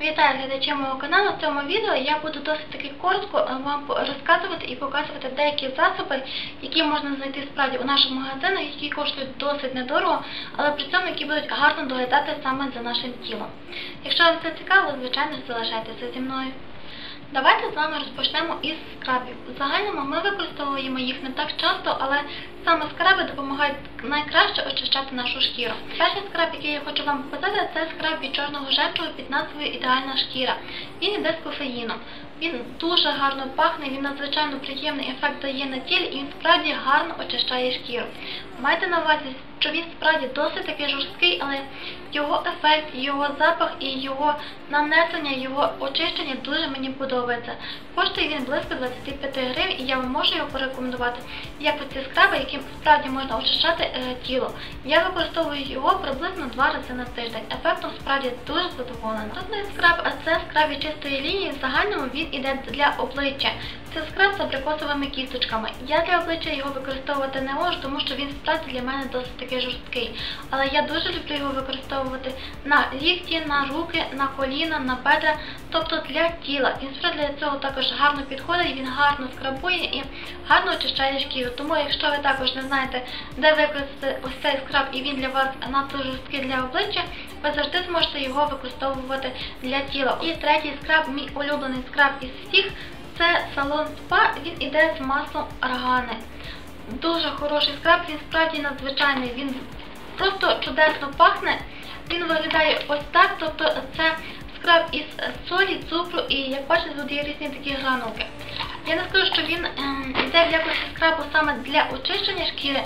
Вітаю глядачі мого каналу. В цьому відео я буду досить таки коротко е, вам розказувати і показувати деякі засоби, які можна знайти справді у нашому магазинах, які коштують досить недорого, але при цьому які будуть гарно доглядати саме за нашим тілом. Якщо вам це цікаво, звичайно, залишайтеся зі мною. Давайте з вами розпочнемо із скрабів. В загальному ми використовуємо їх не так часто, але саме скраби допомагають найкраще очищати нашу шкіру. Перший скраб, який я хочу вам показати, це скраб від чорного жемчугу під назвою Ідеальна шкіра. Він іде з кофеїном. Він дуже гарно пахне, він надзвичайно приємний ефект дає на тілі і він справді гарно очищає шкіру. Майте на увазі, що він справді досить таки жорсткий, але його ефект, його запах і його нанесення, його очищення дуже мені подобається. Коштує він близько 25 гривень і я вам можу його порекомендувати як оці скраби, яким справді можна очищати е, тіло. Я використовую його приблизно два рази на тиждень. Ефектом справді дуже задоволена. Наступний скраб, а це скраб від чистої лінії. В загальному він іде для обличчя. Це скраб з абрикосовими кісточками. Я для обличчя його використовувати не можу, тому що він справді для мене досить таки жорсткий. Але я дуже люблю його використовувати на лікті, на руки, на коліна, на бедра, тобто для тіла. Він справді для цього також гарно підходить, він гарно скрабує і гарно очищає шкіру. Тому, якщо ви також не знаєте, де використати ось цей скраб і він для вас надто жорсткий для обличчя, ви завжди зможете його використовувати для тіла. І третій скраб, мій улюблений скраб із всіх. Це салон спа, він іде з маслом аргани. Дуже хороший скраб, він справді надзвичайний, він просто чудесно пахне. Він виглядає ось так, тобто це скраб із солі, цукру і, як бачите, тут є різні такі гранулки. Я не скажу, що він ем, йде в якості скрабу саме для очищення шкіри,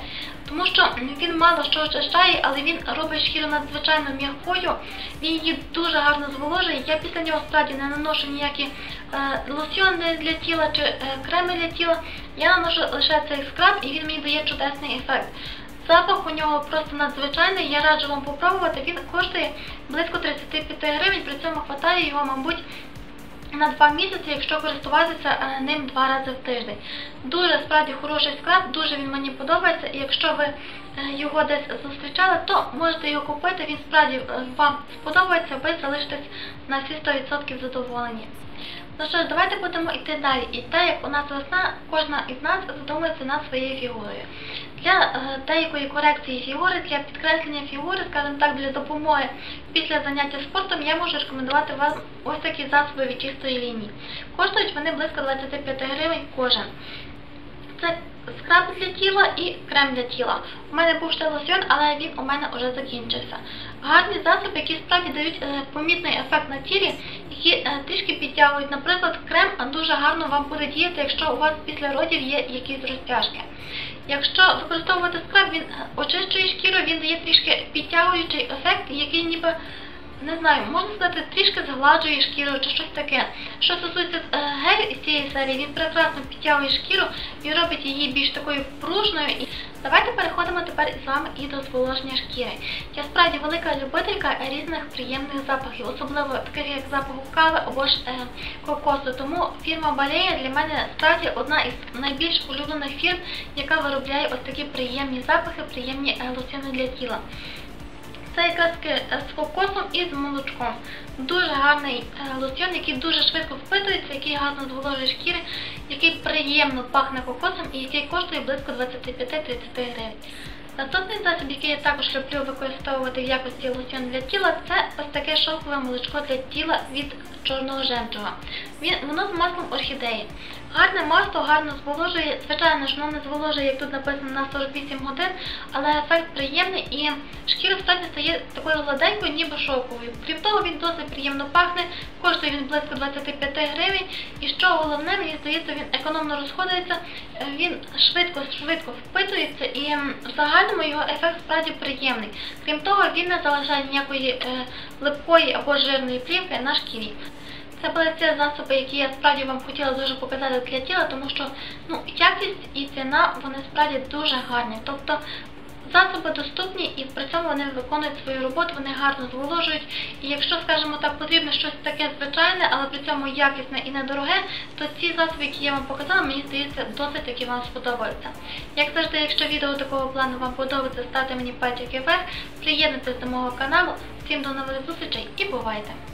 тому що він мало що очищає, але він робить шкіру надзвичайно м'якою, він її дуже гарно зволожує. Я після нього справді не наношу ніякі е, лосьони для тіла чи е, креми для тіла. Я наношу лише цей скраб і він мені дає чудесний ефект. Запах у нього просто надзвичайний, я раджу вам попробувати. Він коштує близько 35 гривень, при цьому хватає його, мабуть, на два місяці, якщо користуватися е, ним два рази в тиждень. Дуже справді хороший склад, дуже він мені подобається. І якщо ви е, його десь зустрічали, то можете його купити. Він справді е, вам сподобається, ви залишитесь на всі 100% задоволені. Ну що ж, давайте будемо йти далі. І те, як у нас весна, кожна із нас задумується над своєю фігурою. Для е, деякої корекції фігури, для підкреслення фігури, скажімо так, для допомоги після заняття спортом, я можу рекомендувати вам ось такі засоби від чистої лінії. Коштують вони близько 25 гривень кожен. Це скраб для тіла і крем для тіла. У мене був ще лосьон, але він у мене вже закінчився. Гарні засоби, які справді дають е, помітний ефект на тілі, які е, трішки підтягують. Наприклад, крем дуже гарно вам буде діяти, якщо у вас після родів є якісь розтяжки. Якщо використовувати скраб, він е, очищує шкіру, він дає трішки підтягуючий ефект, який ніби не знаю, можна сказати, трішки згладжує шкіру чи щось таке. Що стосується е, гелю із цієї серії, він прекрасно підтягує шкіру і робить її більш такою пружною. Давайте переходимо тепер з вами і до зволоження шкіри. Я справді велика любителька різних приємних запахів, особливо таких як запаху кави або ж е, кокосу. Тому фірма Балея для мене справді одна із найбільш улюблених фірм, яка виробляє ось такі приємні запахи, приємні е, лосьони для тіла. Це якраз з кокосом і з молочком. Дуже гарний е, лосьон, який дуже швидко впитується, який гарно зволожує шкіри, який приємно пахне кокосом і який коштує близько 25-30 гривень. Наступний засіб, який я також люблю використовувати в якості лосьон для тіла, це ось таке шовкове молочко для тіла від чорного жемчуга. Воно з маслом орхідеї. Гарне масло гарно зволожує, звичайно ж, воно не зволожує, як тут написано, на 48 годин, але ефект приємний і шкіра справді стає такою гладенькою, ніби шовковою. Крім того, він досить приємно пахне, коштує він близько 25 гривень. І що головне, мені здається, він економно розходується, е, він швидко-швидко впитується і м, в загальному його ефект справді приємний. Крім того, він не залишає ніякої е, липкої або жирної плівки на шкірі. Це були ці засоби, які я справді вам хотіла дуже показати для тіла, тому що ну, якість і ціна вони справді дуже гарні. Тобто засоби доступні і при цьому вони виконують свою роботу, вони гарно зволожують. І якщо, скажімо так, потрібно щось таке звичайне, але при цьому якісне і недороге, то ці засоби, які я вам показала, мені здається, досить таки вам сподобаються. Як завжди, якщо відео такого плану вам подобається, ставте мені пальчики вверх, приєднуйтесь до мого каналу. Всім до нових зустрічей і бувайте!